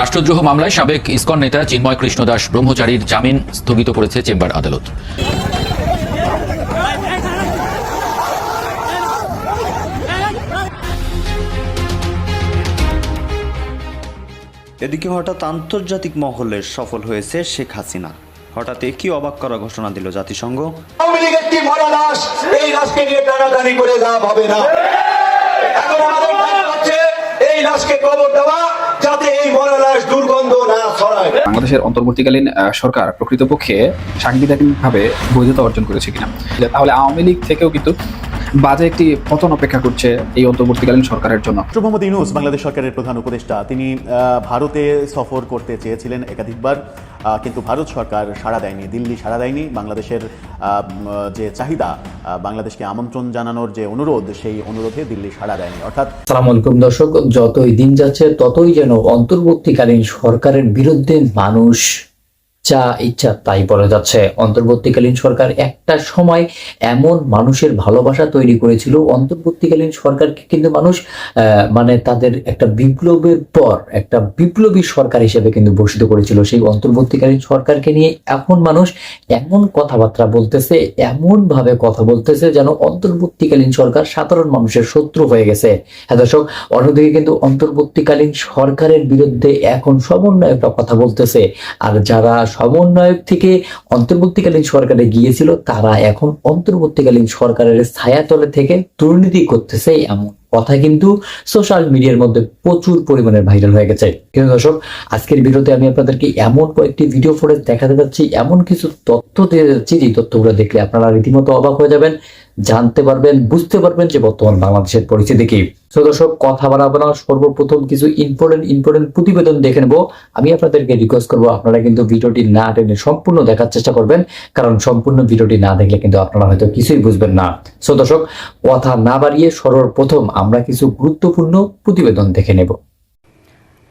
রাষ্ট্রদ্রোহ মামলায় সাবেক ইসকন নেতা চিন্ময় কৃষ্ণ দাস ব্রহ্মচারীর জামিন স্থগিত করেছে চেম্বার আদালত। এদিকে হঠাৎ আন্তর্জাতিক মহলে সফল হয়েছে শেখ হাসিনা। হঠাৎ একই অবাক করা ঘোষণা দিল জাতিসংঘ। আওয়ামী লীগের মরা লাশ এই লাশকে নিয়ে টানাটানি করে লাভ হবে না। এখন আমাদের এই লাশকে কবর দেওয়া বাংলাদেশের অন্তর্বর্তীকালীন সরকার প্রকৃতপক্ষে সাংবিধানিকভাবে বৈধতা অর্জন করেছে কিনা। তাহলে আওয়ামী লীগ থেকেও কিন্তু বাজে একটি পতন অপেক্ষা করছে এই অন্তর্বর্তীকালীন সরকারের জন্য। মোহাম্মদ ইউনুস বাংলাদেশ সরকারের প্রধান উপদেষ্টা তিনি ভারতে সফর করতে চেয়েছিলেন একাধিকবার কিন্তু ভারত সরকার সাড়া দেয়নি দিল্লি সাড়া দেয়নি। বাংলাদেশের আহ, যে চাহিদা বাংলাদেশকে আমন্ত্রণ জানানোর যে অনুরোধ সেই অনুরোধে দিল্লি সাড়া দেয়নি। অর্থাৎ সালাম আলাইকুম দর্শক যতই দিন যাচ্ছে ততই যেন অন্তর্বর্তীকালীন সরকারের বিরুদ্ধে মানুষ যা ইচ্ছা তাই বলা যাচ্ছে। অন্তর্বর্তীকালীন সরকার একটা সময় এমন মানুষের ভালোবাসা তৈরি করেছিল। অন্তর্বর্তীকালীন সরকারকে কিন্তু মানুষ মানে তাদের একটা বিপ্লবের পর একটা বিপ্লবী সরকার হিসেবে কিন্তু ঘোষিত করেছিল। সেই অন্তর্বর্তীকালীন সরকারকে নিয়ে এখন মানুষ এমন কথাবার্তা বলতেছে এমন ভাবে কথা বলতেছে যেন অন্তর্বর্তীকালীন সরকার সাধারণ মানুষের শত্রু হয়ে গেছে। হ্যাঁ দর্শক, অন্যদিকে কিন্তু অন্তর্বর্তীকালীন সরকারের বিরুদ্ধে এখন সমন্বয়করা কথা বলতেছে। আর যারা সমন্বয়ক থেকে অন্তর্বর্তীকালীন সরকারে গিয়েছিল, তারা এখন অন্তর্বর্তীকালীন সরকারের ছায়াতলে থেকে দুর্নীতি করতেছে এমন কথা কিন্তু সোশ্যাল মিডিয়ার মধ্যে প্রচুর পরিমাণে ভাইরাল হয়ে গেছে। কিন্তু দর্শক, আজকের ভিডিওতে আমি আপনাদেরকে এমন কয়েকটি ভিডিও ফুটেজ দেখাতে যাচ্ছি, এমন কিছু তথ্য দিয়ে যাচ্ছি, যে তথ্যগুলো দেখলে আপনারা রীতিমতো অবাক হয়ে যাবেন। জানতে পারবেন, বুঝতে পারবেন যে বর্তমান বাংলাদেশের পরিস্থিতি কি। তো দর্শক, কথা বাড়াবো না, সর্বপ্রথম কিছু ইম্পর্টেন্ট ইম্পর্টেন্ট প্রতিবেদন দেখে নেব। আমি আপনাদেরকে রিকোয়েস্ট করব, আপনারা কিন্তু ভিডিওটি না টেনে সম্পূর্ণ দেখার চেষ্টা করবেন, কারণ সম্পূর্ণ ভিডিওটি না দেখলে কিন্তু আপনারা হয়তো কিছুই বুঝবেন না। সো দর্শক, কথা না বাড়িয়ে সর্বপ্রথম আমরা কিছু গুরুত্বপূর্ণ প্রতিবেদন দেখে নেব।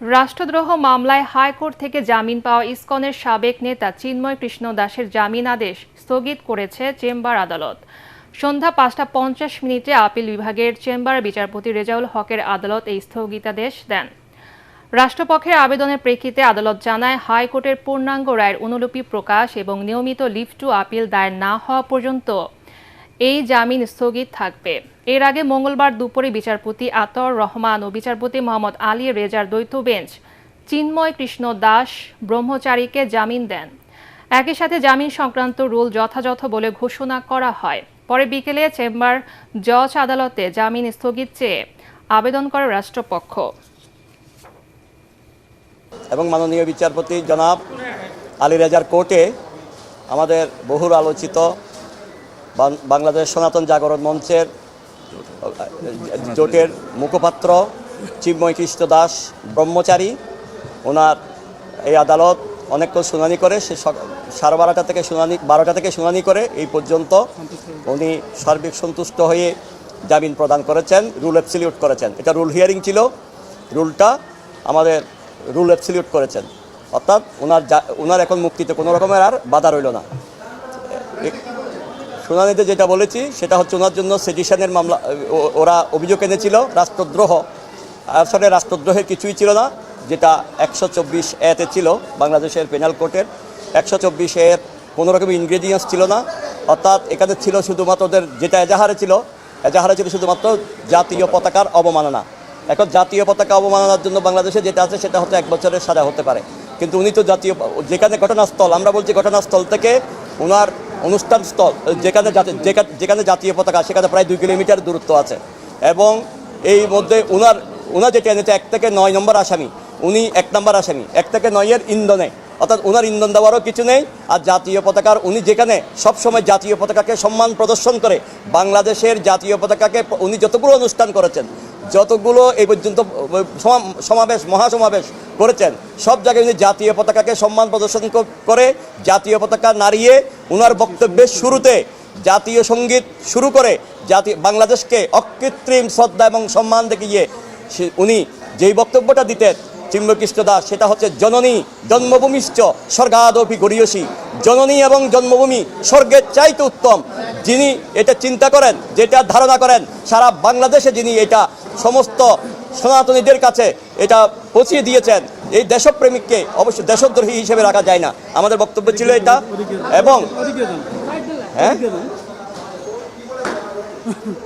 রাষ্ট্রদ্রোহ মামলায় হাইকোর্ট থেকে জামিন পাওয়া ইসকনের সাবেক নেতা চিন্ময় কৃষ্ণ দাসের জামিন আদেশ স্থগিত করেছে চেম্বার আদালত। সন্ধ্যা পাঁচটা পঞ্চাশ মিনিটে আপিল বিভাগের চেম্বার বিচারপতি রেজাউল হকের আদালত এই স্থগিতাদেশ দেন। রাষ্ট্রপক্ষের আবেদনের প্রেক্ষিতে আদালত জানায়, হাইকোর্টের পূর্ণাঙ্গ রায়ের অনুলিপি প্রকাশ এবং নিয়মিত লিভ টু আপিল দায়ের না হওয়া পর্যন্ত এই জামিন স্থগিত থাকবে। এর আগে মঙ্গলবার দুপুরে বিচারপতি আতর রহমান ও বিচারপতি মোহাম্মদ আলী রেজার দ্বৈত বেঞ্চ চিন্ময় কৃষ্ণ দাস ব্রহ্মচারীকে জামিন দেন। একই সাথে জামিন সংক্রান্ত রুল যথাযথ বলে ঘোষণা করা হয়। পরে বিকেলে চেম্বার জজ আদালতে জামিন স্থগিত চেয়ে আবেদন করে রাষ্ট্রপক্ষ। এবং মাননীয় বিচারপতি জনাব আলী রেজার কোর্টে আমাদের বহুল আলোচিত বাংলাদেশ সনাতন জাগরণ মঞ্চের জোটের মুখপাত্র চিন্ময় কৃষ্ণ দাস ব্রহ্মচারী, ওনার এই আদালত অনেকক্ষণ শুনানি করে, সে সাড়ে বারোটা থেকে শুনানি বারোটা থেকে শুনানি করে, এই পর্যন্ত উনি সার্বিক সন্তুষ্ট হয়ে জামিন প্রদান করেছেন, রুল অ্যাবসিলিউট করেছেন। এটা রুল হিয়ারিং ছিল, রুলটা আমাদের রুল অ্যাবসিলিউট করেছেন। অর্থাৎ ওনার ওনার এখন মুক্তিতে কোনো রকমের আর বাধা রইল না। শুনানিতে যেটা বলেছি, সেটা হচ্ছে ওনার জন্য সেডিশনের মামলা ওরা অভিযোগ এনেছিল, রাষ্ট্রদ্রোহ। আসলে রাষ্ট্রদ্রোহের কিছুই ছিল না। যেটা একশো চব্বিশ এতে ছিল বাংলাদেশের পেনাল কোর্টের একশো চব্বিশ এর কোনো রকম ইনগ্রেডিয়েন্টস ছিল না। অর্থাৎ এখানে ছিল শুধুমাত্র ওদের যেটা এজাহারে ছিল এজাহারে ছিল শুধুমাত্র জাতীয় পতাকার অবমাননা। এখন জাতীয় পতাকা অবমাননার জন্য বাংলাদেশে যেটা আছে সেটা হচ্ছে এক বছরের সাজা হতে পারে। কিন্তু উনি তো জাতীয় যেখানে ঘটনাস্থল, আমরা বলছি ঘটনাস্থল থেকে ওনার অনুষ্ঠান স্থল, যেখানে যেখানে জাতীয় পতাকা, সেখানে প্রায় দুই কিলোমিটার দূরত্ব আছে। এবং এই মধ্যে ওনার ওনার যেটা এনেছে এক থেকে নয় নম্বর আসামি উনি এক নম্বর আসেনি। এক থেকে নয়ের ইন্ধনে। অর্থাৎ ওনার ইন্ধন দেওয়ারও কিছু নেই। আর জাতীয় পতাকার উনি যেখানে সবসময় জাতীয় পতাকাকে সম্মান প্রদর্শন করে, বাংলাদেশের জাতীয় পতাকাকে উনি যতগুলো অনুষ্ঠান করেছেন, যতগুলো এই পর্যন্ত সমা- সমাবেশ, মহাসমাবেশ করেছেন, সব জায়গায় উনি জাতীয় পতাকাকে সম্মান প্রদর্শন করে, জাতীয় পতাকা নাড়িয়ে ওনার বক্তব্যের শুরুতে জাতীয় সংগীত শুরু করে জাতীয় বাংলাদেশকে অকৃত্রিম শ্রদ্ধা এবং সম্মান দেখিয়ে উনি যেই বক্তব্যটা দিতেন চিম্বকৃষ্ণ দাস, সেটা হচ্ছে জননী জন্মভূমিশ্চ স্বর্গাদপি গড়িয়সী। জননী এবং জন্মভূমি স্বর্গের চাইতে উত্তম। যিনি এটা চিন্তা করেন, যেটা ধারণা করেন, সারা বাংলাদেশে যিনি এটা সমস্ত সনাতনীদের কাছে এটা পৌঁছিয়ে দিয়েছেন, এই দেশপ্রেমিককে অবশ্যই দেশদ্রোহী হিসেবে রাখা যায় না। আমাদের বক্তব্য ছিল এটা। এবং হ্যাঁ?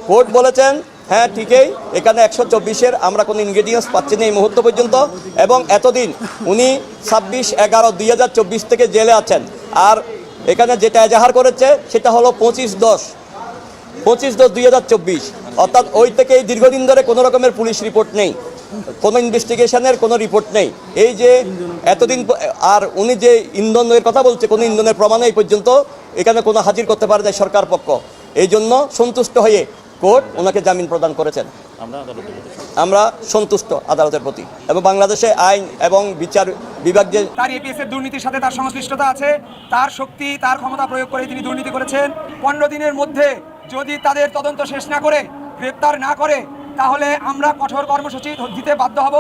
কোর্ট বলেছেন হ্যাঁ ঠিকই। এখানে একশো চব্বিশের আমরা কোনো ইনগ্রেডিয়েন্টস পাচ্ছি না এই মুহূর্ত পর্যন্ত। এবং এতদিন উনি ছাব্বিশ এগারো দুই হাজার চব্বিশ থেকে জেলে আছেন। আর এখানে যেটা এজাহার করেছে, সেটা হলো পঁচিশ দশ। পঁচিশ দশ দুই হাজার চব্বিশ। অর্থাৎ ওই থেকে এই দীর্ঘদিন ধরে কোনো রকমের পুলিশ রিপোর্ট নেই। কোনো ইনভেস্টিগেশনের কোনো রিপোর্ট নেই। এই যে এতদিন আর উনি যে ইন্ধনের কথা বলছে, কোনো ইন্ধনের প্রমাণ এই পর্যন্ত এখানে কোনো হাজির করতে পারে না সরকার পক্ষ। এই জন্য সন্তুষ্ট হয়ে কোর্ট ওনাকে জামিন প্রদান করেছেন। আমরা সন্তুষ্ট আদালতের প্রতি এবং বাংলাদেশে আইন এবং বিচার বিভাগ যে তার এপিএস এর দুর্নীতির সাথে তার সংশ্লিষ্টতা আছে তার শক্তি তার ক্ষমতা প্রয়োগ করে তিনি দুর্নীতি করেছেন। পনেরো দিনের মধ্যে যদি তাদের তদন্ত শেষ না করে গ্রেপ্তার না করে তাহলে আমরা কঠোর কর্মসূচি দিতে বাধ্য হব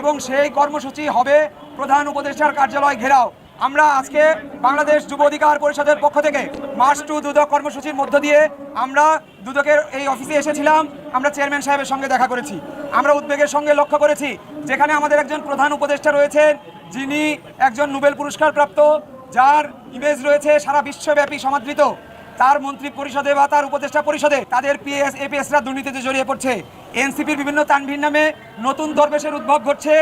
এবং সেই কর্মসূচি হবে প্রধান উপদেষ্টার কার্যালয় ঘেরাও। আমরা আজকে বাংলাদেশ যুব অধিকার পরিষদের পক্ষ থেকে মার্চ টু দুদক কর্মসূচির মধ্য দিয়ে আমরা দুদকের এই অফিসে এসেছিলাম, আমরা চেয়ারম্যান সাহেবের সঙ্গে দেখা করেছি। আমরা উদ্বেগের সঙ্গে লক্ষ্য করেছি, যেখানে আমাদের একজন প্রধান উপদেষ্টা রয়েছেন, যিনি একজন নোবেল পুরস্কার প্রাপ্ত যার ইমেজ রয়েছে সারা বিশ্বব্যাপী সমাদৃত। তার মন্ত্রী পরিষদে বা তার উপদেষ্টা পরিষদে তাদের পিএস, এপিএসরা দুর্নীতিতে জড়িয়ে পড়ছে। এনসিপির বিভিন্ন তানভির নামে নতুন দরবেশের উদ্ভব ঘটছে।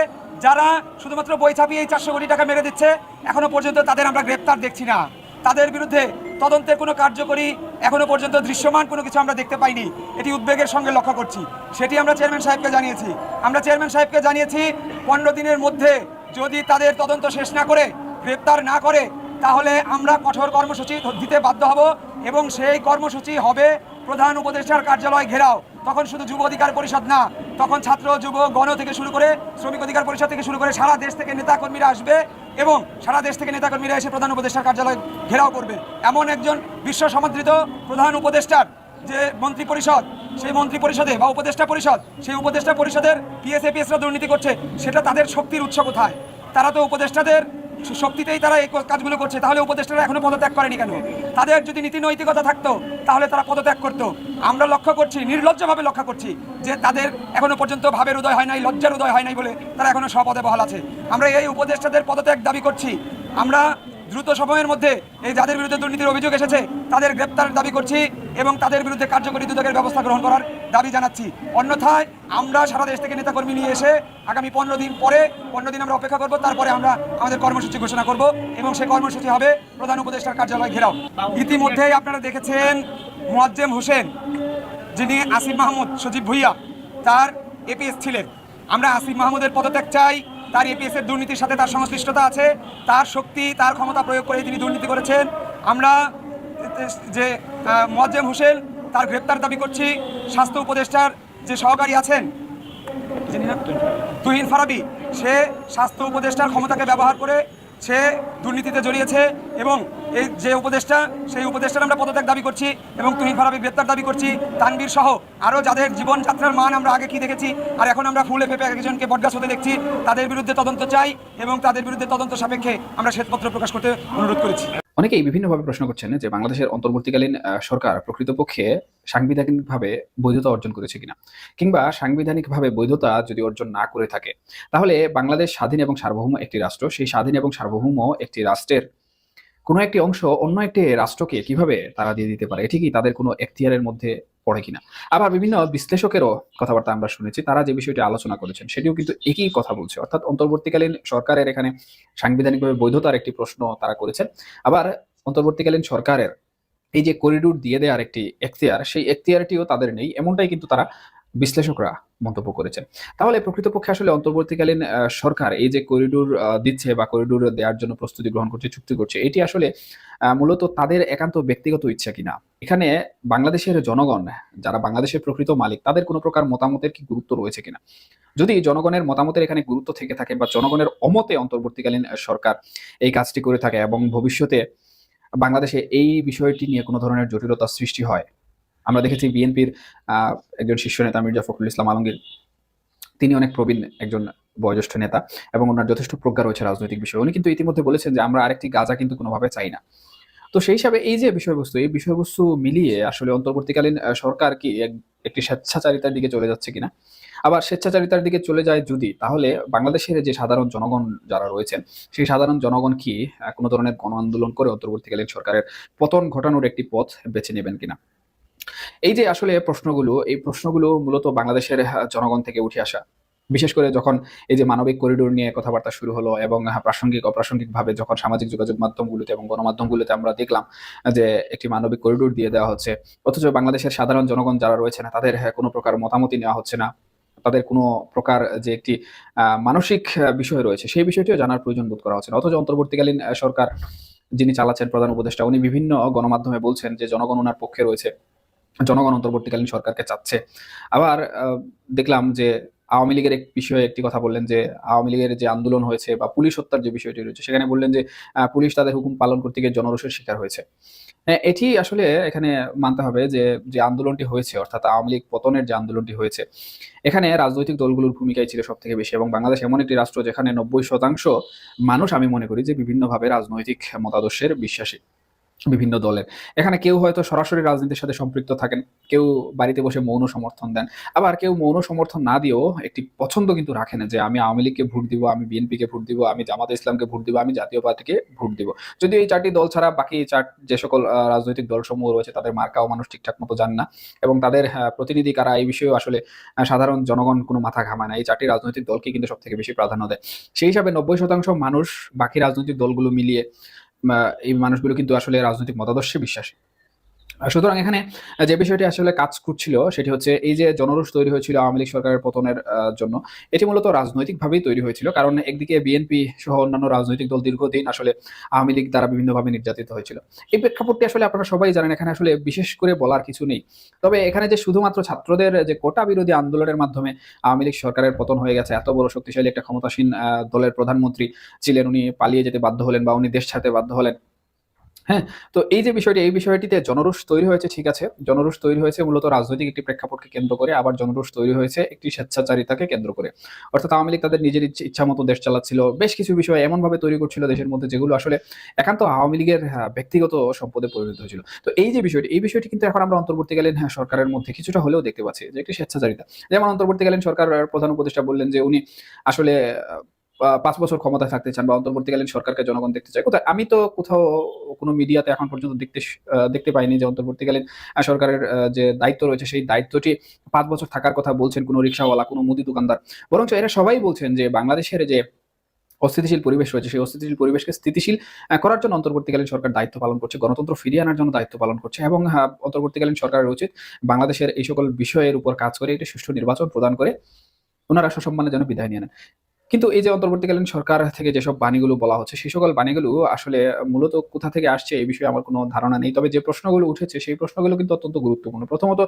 যারা শুধুমাত্র বই ছাপিয়ে এই চারশো কোটি টাকা মেরে দিচ্ছে, এখনও পর্যন্ত তাদের আমরা গ্রেপ্তার দেখছি না। তাদের বিরুদ্ধে তদন্তের কোনো কার্যকরী এখনও পর্যন্ত দৃশ্যমান কোনো কিছু আমরা দেখতে পাইনি। এটি উদ্বেগের সঙ্গে লক্ষ্য করছি। সেটি আমরা চেয়ারম্যান সাহেবকে জানিয়েছি। আমরা চেয়ারম্যান সাহেবকে জানিয়েছি, পনেরো দিনের মধ্যে যদি তাদের তদন্ত শেষ না করে, গ্রেপ্তার না করে, তাহলে আমরা কঠোর কর্মসূচি দিতে বাধ্য হব এবং সেই কর্মসূচি হবে প্রধান উপদেষ্টার কার্যালয় ঘেরাও। তখন শুধু যুব অধিকার পরিষদ না, তখন ছাত্র, যুব, গণ থেকে শুরু করে শ্রমিক অধিকার পরিষদ থেকে শুরু করে সারা দেশ থেকে নেতাকর্মীরা আসবে এবং সারা দেশ থেকে নেতাকর্মীরা এসে প্রধান উপদেষ্টার কার্যালয় ঘেরাও করবে। এমন একজন বিশ্ব সমাদৃত প্রধান উপদেষ্টার যে মন্ত্রী পরিষদ, সেই মন্ত্রী পরিষদে বা উপদেষ্টা পরিষদ, সেই উপদেষ্টা পরিষদের পিএসএপিএসরা দুর্নীতি করছে, সেটা তাদের শক্তির উৎস কোথায়? তারা তো উপদেষ্টাদের শক্তিতেই তারা এই কাজগুলো করছে, তাহলে উপদেষ্টারা এখনও পদত্যাগ করেনি কেন? তাদের যদি নীতি নৈতিকতা থাকতো, তাহলে তারা পদত্যাগ করতো। আমরা লক্ষ্য করছি, নির্লজ্জভাবে লক্ষ্য করছি যে তাদের এখনও পর্যন্ত ভাবের উদয় হয় নাই, লজ্জার উদয় হয় নাই বলে তারা এখনও সপদে বহাল আছে। আমরা এই উপদেষ্টাদের পদত্যাগ দাবি করছি। আমরা দ্রুত সময়ের মধ্যে এই যাদের বিরুদ্ধে দুর্নীতির অভিযোগ এসেছে, তাদের গ্রেপ্তার দাবি করছি এবং তাদের বিরুদ্ধে কার্যকরী দুদকের ব্যবস্থা গ্রহণ করার দাবি জানাচ্ছি। অন্যথায় আমরা সারা দেশ থেকে নেতাকর্মী নিয়ে এসে আগামী পনেরো দিন পরে, পনেরো দিন আমরা অপেক্ষা করব, তারপরে আমরা আমাদের কর্মসূচি ঘোষণা করব এবং সেই কর্মসূচি হবে প্রধান উপদেষ্টার কার্যালয় ঘেরাও। ইতিমধ্যেই আপনারা দেখেছেন মোয়াজ্জেম হোসেন, যিনি আসিফ মাহমুদ, সজীব ভুইয়া, তার এপিএস ছিলেন। আমরা আসিফ মাহমুদের পদত্যাগ চাই তার এপিএস এর দুর্নীতির সাথে তার সংশ্লিষ্টতা আছে তার শক্তি তার ক্ষমতা প্রয়োগ করে তিনি দুর্নীতি করেছেন। আমরা যে মোয়াজ্জেম হোসেন তার গ্রেপ্তার দাবি করছি স্বাস্থ্য উপদেষ্টার যে সহকারী আছেন তুহিন ফারাবি সে স্বাস্থ্য উপদেষ্টার ক্ষমতাকে ব্যবহার করে সে দুর্নীতিতে জড়িয়েছে এবং এই যে উপদেষ্টা, সেই উপদেষ্টার আমরা পদত্যাগ দাবি করছি এবং তুহিন ফারাবি গ্রেপ্তার দাবি করছি। তানবীর সহ আরও যাদের জীবনযাত্রার মান আমরা আগে কি দেখেছি, আর এখন আমরা ফুলে ফেপে একজনকে বটগাছ হতে দেখছি, তাদের বিরুদ্ধে তদন্ত চাই এবং তাদের বিরুদ্ধে তদন্ত সাপেক্ষে আমরা শ্বেতপত্র প্রকাশ করতে অনুরোধ করেছি। অনেকেই বিভিন্নভাবে প্রশ্ন করছেন যে বাংলাদেশের অন্তর্বর্তীকালীন সরকার প্রকৃতপক্ষে সাংবিধানিকভাবে বৈধতা অর্জন করেছে কিনা? কিংবা সাংবিধানিকভাবে বৈধতা যদি অর্জন না করে থাকে, তাহলে বাংলাদেশ স্বাধীন এবং সার্বভৌম একটি রাষ্ট্র। সেই স্বাধীন এবং সার্বভৌম একটি রাষ্ট্রের কোনো একটি অংশ অন্য একটি রাষ্ট্রকে কীভাবে তারা দিয়ে দিতে পারে? এটি কি তাদের কোনো এখতিয়ারের মধ্যে পড়ে কিনা। আবার বিভিন্ন বিশ্লেষকেরও কথাবার্তা আমরা শুনেছি, তারা যে বিষয়টি আলোচনা করেছেন, সেটিও কিন্তু একই কথা বলছে। অর্থাৎ অন্তর্বর্তীকালীন সরকারের এখানে সাংবিধানিকভাবে বৈধতার একটি প্রশ্ন তারা করেছেন। আবার অন্তর্বর্তীকালীন সরকারের এই যে করিডোর দিয়ে দেওয়ার একটি এখতিয়ার, সেই এখতিয়ারটিও তাদের নেই। এমনটাই কিন্তু তারা বিশ্লেষকরা মন্তব্য করেছেন। তাহলে প্রকৃতপক্ষে আসলে অন্তর্বর্তীকালীন সরকার এই যে করিডোর দিচ্ছে বা করিডোর দেওয়ার জন্য প্রস্তুতি গ্রহণ করছে, চুক্তি করছে, এটি আসলে মূলত তাদের একান্ত ব্যক্তিগত ইচ্ছা কিনা এখানে বাংলাদেশের জনগণ, যারা বাংলাদেশের প্রকৃত মালিক, তাদের কোনো প্রকার মতামতের কি গুরুত্ব রয়েছে কিনা যদি জনগণের মতামতের এখানে গুরুত্ব থেকে থাকে বা জনগণের অমতে অন্তর্বর্তীকালীন সরকার এই কাজটি করে থাকে এবং ভবিষ্যতে বাংলাদেশে এই বিষয়টি নিয়ে কোনো ধরনের জটিলতা সৃষ্টি হয় আমরা দেখেছি বিএনপির একজন শীর্ষ নেতা মির্জা ফখরুল ইসলাম আলমগীর। তিনি অনেক প্রবীণ একজন বয়োজ্যেষ্ঠ নেতা এবং ওনার যথেষ্ট প্রজ্ঞা রয়েছে রাজনৈতিক বিষয়ে। উনি কিন্তু ইতিমধ্যে বলেছেন যে আমরা আরেকটি গাজা কিন্তু কোনোভাবে চাই না। তো সেই হিসাবে এই যে বিষয়বস্তু, এই বিষয়বস্তু মিলিয়ে আসলে অন্তর্বর্তীকালীন সরকার কি এক- একটি স্বেচ্ছাচারিতার দিকে চলে যাচ্ছে কিনা? আবার স্বেচ্ছাচারিতার দিকে চলে যায় যদি, তাহলে বাংলাদেশের যে সাধারণ জনগণ যারা রয়েছেন, সেই সাধারণ জনগণ কি কোনো ধরনের গণ আন্দোলন করে অন্তর্বর্তীকালীন সরকারের পতন ঘটানোর একটি পথ বেছে নেবেন কিনা? এই যে আসলে প্রশ্নগুলো, এই প্রশ্নগুলো মূলত বাংলাদেশের জনগণ থেকে উঠে আসা। বিশেষ করে যখন এই যে মানবিক করিডোর নিয়ে কথাবার্তা শুরু হলো এবং প্রাসঙ্গিক, অপ্রাসঙ্গিকভাবে যখন সামাজিক যোগাযোগ মাধ্যমগুলোতে এবং গণমাধ্যমগুলোতে আমরা দেখলাম যে একটি মানবিক করিডোর দিয়ে দেওয়া হচ্ছে, অথচ বাংলাদেশের সাধারণ জনগণ যারা রয়েছে না, তাদের কোনো প্রকার মতামতই নেওয়া হচ্ছে না। তাদের কোনো প্রকার যে একটি মানসিক বিষয় রয়েছে, সেই বিষয়টিও জানার প্রয়োজন বোধ করা হচ্ছে না। অথচ অন্তর্বর্তীকালীন সরকার যিনি চালাচ্ছেন প্রধান উপদেষ্টা, উনি বিভিন্ন গণমাধ্যমে বলছেন যে, জনগণ ওনার পক্ষে রয়েছে। জনগণ অন্তর্বর্তীকালীন সরকারকে চাচ্ছে। আবার দেখলাম যে আওয়ামী লীগের এক বিষয়ে একটি কথা বললেন যে আওয়ামী লীগের যে আন্দোলন হয়েছে বা পুলিশ হত্যার যে বিষয়টি রয়েছে সেখানে বললেন যে পুলিশ তাদের হুকুম পালন করতে গিয়ে জনরোষের শিকার হয়েছে। হ্যাঁ, এটি আসলে এখানে মানতে হবে যে যে আন্দোলনটি হয়েছে অর্থাৎ আওয়ামী লীগ পতনের যে আন্দোলনটি হয়েছে এখানে রাজনৈতিক দলগুলোর ভূমিকাই ছিল সব থেকে বেশি এবং বাংলাদেশ এমন একটি রাষ্ট্র যেখানে নব্বই শতাংশ মানুষ আমি মনে করি যে বিভিন্নভাবে রাজনৈতিক মতাদর্শের বিশ্বাসী। বিভিন্ন দলের। এখানে কেউ হয়তো সরাসরি রাজনীতির সাথে সম্পৃক্ত থাকেন কেউ বাড়িতে বসে মৌন সমর্থন দেন। আবার কেউ মৌন সমর্থন না দিয়েও একটি পছন্দ কিন্তু রাখেন যে আমি আওয়ামী লীগকে ভোট দিব আমি বিএনপিকে ভোট দিব আমি জামাত ইসলামকে ভোট দিব আমি জাতীয় পার্টিকে ভোট দিব। যদি এই চারটি দল ছাড়া বাকি চার যে সকল রাজনৈতিক দলসমূহ রয়েছে তাদের মার্কাও মানুষ ঠিকঠাক মতো জান না। এবং তাদের আহ, প্রতিনিধি কারা এই বিষয়েও আসলে সাধারণ জনগণ কোনো মাথা ঘামায় না। এই চারটি রাজনৈতিক দলকে কিন্তু সব থেকে বেশি প্রাধান্য দেয়। সেই হিসাবে নব্বই শতাংশ মানুষ বাকি রাজনৈতিক দলগুলো মিলিয়ে এই মানুষগুলো কিন্তু আসলে রাজনৈতিক মতাদর্শে বিশ্বাসী। সুতরাং এখানে যে বিষয়টি আসলে কাজ করছিল সেটি হচ্ছে এই যে জনরোষ তৈরি হয়েছিল আওয়ামী লীগ সরকারের পতনের জন্য, এটি মূলত রাজনৈতিকভাবেই তৈরি হয়েছিল। কারণ একদিকে বিএনপি সহ অন্যান্য রাজনৈতিক দল দীর্ঘদিন আসলে আওয়ামী লীগ দ্বারা বিভিন্নভাবে নির্যাতিত হয়েছিল। এই প্রেক্ষাপটটি আসলে আপনারা সবাই জানেন, এখানে আসলে বিশেষ করে বলার কিছু নেই। তবে এখানে যে শুধুমাত্র ছাত্রদের যে কোটা বিরোধী আন্দোলনের মাধ্যমে আওয়ামী লীগ সরকারের পতন হয়ে গেছে, এত বড় শক্তিশালী একটা ক্ষমতাসীন দলের প্রধানমন্ত্রী ছিলেন, উনি পালিয়ে যেতে বাধ্য হলেন বা উনি দেশ ছাড়তে বাধ্য হলেন হ্যাঁ তো এই যে বিষয়টি এই বিষয়টিতে জনরোষ তৈরি হয়েছে ঠিক আছে। জনরোষ তৈরি হয়েছে মূলত রাজনৈতিক একটি প্রেক্ষাপটকে কেন্দ্র করে আবার জনরোষ তৈরি হয়েছে একটি স্বেচ্ছাচারিতাকে কেন্দ্র করে। অর্থাৎ আওয়ামী লীগ তাদের নিজের ইচ্ছে- মতো দেশ চালাচ্ছিল। বেশ কিছু বিষয় এমন ভাবে তৈরি করছিল দেশের মধ্যে যেগুলো আসলে একান্ত আওয়ামী লীগের হ্যাঁ, ব্যক্তিগত সম্পদে পরিণত হয়েছিল। তো এই যে বিষয়টি এই বিষয়টি কিন্তু এখন আমরা অন্তর্বর্তীকালীন হ্যাঁ, সরকারের মধ্যে কিছুটা হলেও দেখতে পাচ্ছি যে একটি স্বেচ্ছাচারিতা। যেমন অন্তর্বর্তীকালীন সরকার প্রধান উপদেষ্টা বললেন যে উনি আসলে পাঁচ বছর ক্ষমতায় থাকতে চান বা অন্তর্বর্তীকালীন সরকারকে জনগণ দেখতে চায়। কোথায়? আমি তো কোথাও কোনো মিডিয়াতে এখন পর্যন্ত দেখতে দেখতে পাইনি যে অন্তর্বর্তীকালীন সরকারের যে দায়িত্ব রয়েছে সেই দায়িত্বটি পাঁচ বছর থাকার কথা বলছেন কোনো রিক্সাওয়ালা, কোনো মুদি দোকানদার। বরঞ্চ এরা সবাই বলছেন যে বাংলাদেশের যে অস্থিতিশীল পরিবেশ রয়েছে, সেই অস্থিতিশীল পরিবেশকে স্থিতিশীল করার জন্য অন্তর্বর্তীকালীন সরকার দায়িত্ব পালন করছে, গণতন্ত্র ফিরিয়ে আনার জন্য দায়িত্ব পালন করছে এবং অন্তর্বর্তীকালীন সরকারের উচিত বাংলাদেশের এই সকল বিষয়ের উপর কাজ করে একটি সুষ্ঠু নির্বাচন প্রদান করে, ওনারা সসম্মানে যেন বিদায় নিয়ে নেন। কিন্তু এই যে অন্তর্বর্তীকালীন সরকার থেকে যেসব বাণীগুলো বলা হচ্ছে সেই সকল বাণীগুলো আসলে মূলত কোথা থেকে আসছে এই বিষয়ে আমার কোনো ধারণা নেই। তবে যে প্রশ্নগুলো উঠেছে, সেই প্রশ্নগুলো কিন্তু অত্যন্ত গুরুত্বপূর্ণ। প্রথমত,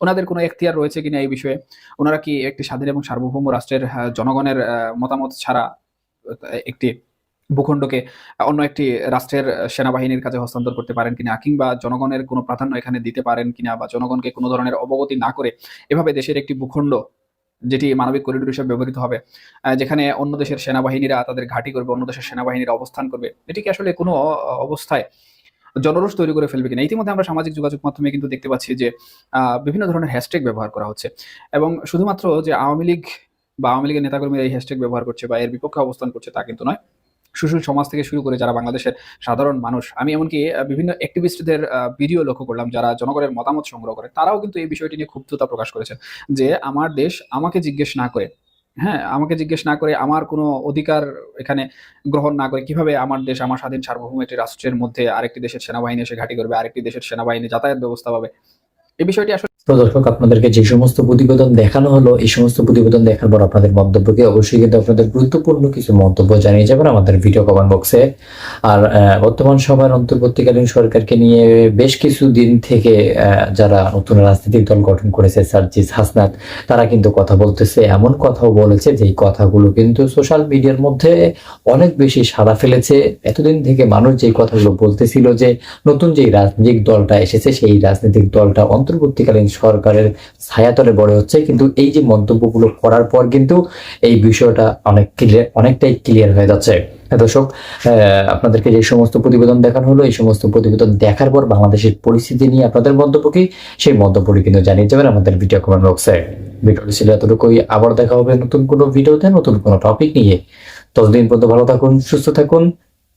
ওনাদের কোনো এখতিয়ার রয়েছে কিনা এই বিষয়ে? ওনারা কি একটি স্বাধীন এবং সার্বভৌম রাষ্ট্রের জনগণের মতামত ছাড়া একটি ভূখণ্ডকে অন্য একটি রাষ্ট্রের সেনাবাহিনীর কাছে হস্তান্তর করতে পারেন কিনা কিংবা জনগণের কোনো প্রাধান্য এখানে দিতে পারেন কিনা বা জনগণকে কোনো ধরনের অবগতি না করে এভাবে দেশের একটি ভূখণ্ড যেটি মানবিক করিডোর হিসেবে ব্যবহৃত হবে যেখানে অন্য দেশের সেনাবাহিনীরা তাদের ঘাঁটি করবে, অন্য দেশের সেনাবাহিনীরা অবস্থান করবে। এটি কি আসলে কোনো অবস্থায় জনরোষ তৈরি করে ফেলবে কিনা? ইতিমধ্যে আমরা সামাজিক যোগাযোগ মাধ্যমে কিন্তু দেখতে পাচ্ছি যে বিভিন্ন ধরনের হ্যাশট্যাগ ব্যবহার করা হচ্ছে। এবং শুধুমাত্র যে আওয়ামী লীগ বা আওয়ামী লীগের নেতাকর্মীরা এই হ্যাশট্যাগ ব্যবহার করছে বা এর বিপক্ষে অবস্থান করছে তা কিন্তু নয়। সুশীল সমাজ থেকে শুরু করে যারা বাংলাদেশের সাধারণ মানুষ, আমি এমনকি বিভিন্ন অ্যাক্টিভিস্টদের ভিডিও লক্ষ্য করলাম যারা জনগণের মতামত সংগ্রহ করে। তারাও কিন্তু এই বিষয়টি নিয়ে ক্ষুব্ধতা প্রকাশ করেছেন যে আমার দেশ আমাকে জিজ্ঞেস না করে। হ্যাঁ আমাকে জিজ্ঞেস না করে, আমার কোনো অধিকার এখানে গ্রহণ না করে। কীভাবে আমার দেশ, আমার স্বাধীন সার্বভৌম একটি রাষ্ট্রের মধ্যে আরেকটি দেশের সেনাবাহিনী এসে ঘাঁটি করবে, আরেকটি দেশের সেনাবাহিনী যাতায়াত ব্যবস্থা পাবে? এই বিষয়টি আসলে তো দর্শক আপনাদেরকে যে সমস্ত প্রতিবেদন দেখানো হলো, এই সমস্ত প্রতিবেদন দেখার পর আপনাদের মন্তব্যকে অবশ্যই কিন্তু আপনাদের গুরুত্বপূর্ণ কিছু মন্তব্য জানিয়ে যাবেন আমাদের ভিডিও কমেন্ট বক্সে। আর বর্তমান সময়ের অন্তর্বর্তীকালীন সরকারকে নিয়ে বেশ কিছু দিন থেকে যারা নতুন রাজনৈতিক দল গঠন করেছে, সার্জিস হাসনাত, তারা কিন্তু কথা বলতেছে, এমন কথাও বলেছে যেই কথাগুলো কিন্তু সোশ্যাল মিডিয়ার মধ্যে অনেক বেশি সাড়া ফেলেছে। এতদিন থেকে মানুষ যেই কথাগুলো বলতেছিল যে নতুন যে রাজনৈতিক দলটা এসেছে, সেই রাজনৈতিক দলটা অন্তর্বর্তীকালীন সরকারের ছায়াতলে বড় হচ্ছে কিন্তু এই যে মন্তব্যগুলো করার পর কিন্তু এই বিষয়টা অনেক ক্লিয়ার অনেকটাই ক্লিয়ার হয়ে যাচ্ছে। হ্যাঁ, দর্শক আপনাদেরকে যে সমস্ত প্রতিবেদন দেখানো হলো এই সমস্ত প্রতিবেদন দেখার পর বাংলাদেশের পরিস্থিতি নিয়ে আপনাদের মন্তব্য কি সেই মন্তব্যটি কিন্তু জানিয়ে যাবেন আমাদের ভিডিও কমেন্ট বক্সে ভিডিওটি ছিল এতটুকুই। আবার দেখা হবে নতুন কোনো ভিডিওতে নতুন কোনো টপিক নিয়ে। ততদিন পর্যন্ত ভালো থাকুন সুস্থ থাকুন।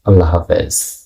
আল্লাহ হাফেজ।